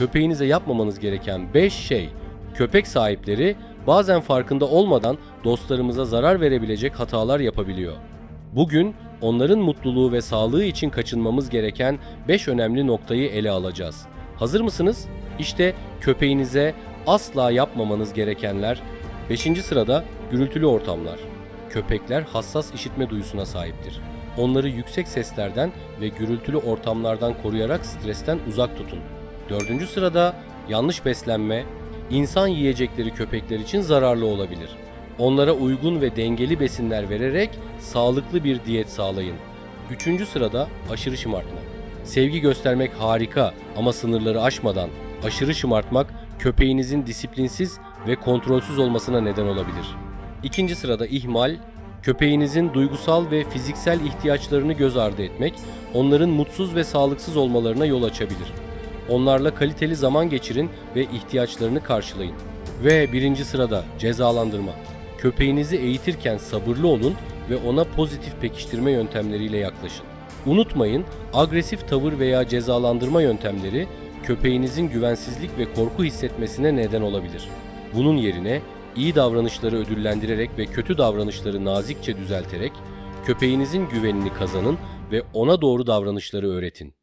köpeğinize yapmamanız gereken 5 şey. Köpek sahipleri bazen farkında olmadan dostlarımıza zarar verebilecek hatalar yapabiliyor. Bugün onların mutluluğu ve sağlığı için kaçınmamız gereken 5 önemli noktayı ele alacağız. Hazır mısınız? İşte köpeğinize asla yapmamanız gerekenler. 5. sırada gürültülü ortamlar. Köpekler hassas işitme duyusuna sahiptir. Onları yüksek seslerden ve gürültülü ortamlardan koruyarak stresten uzak tutun. 4. sırada yanlış beslenme, insan yiyecekleri köpekler için zararlı olabilir. Onlara uygun ve dengeli besinler vererek sağlıklı bir diyet sağlayın. Üçüncü sırada aşırı şımartma. Sevgi göstermek harika ama sınırları aşmadan aşırı şımartmak köpeğinizin disiplinsiz ve kontrolsüz olmasına neden olabilir. İkinci sırada ihmal, köpeğinizin duygusal ve fiziksel ihtiyaçlarını göz ardı etmek onların mutsuz ve sağlıksız olmalarına yol açabilir. Onlarla kaliteli zaman geçirin ve ihtiyaçlarını karşılayın. Ve birinci sırada cezalandırma. Köpeğinizi eğitirken sabırlı olun ve ona pozitif pekiştirme yöntemleriyle yaklaşın. Unutmayın, agresif tavır veya cezalandırma yöntemleri köpeğinizin güvensizlik ve korku hissetmesine neden olabilir. Bunun yerine iyi davranışları ödüllendirerek ve kötü davranışları nazikçe düzelterek köpeğinizin güvenini kazanın ve ona doğru davranışları öğretin.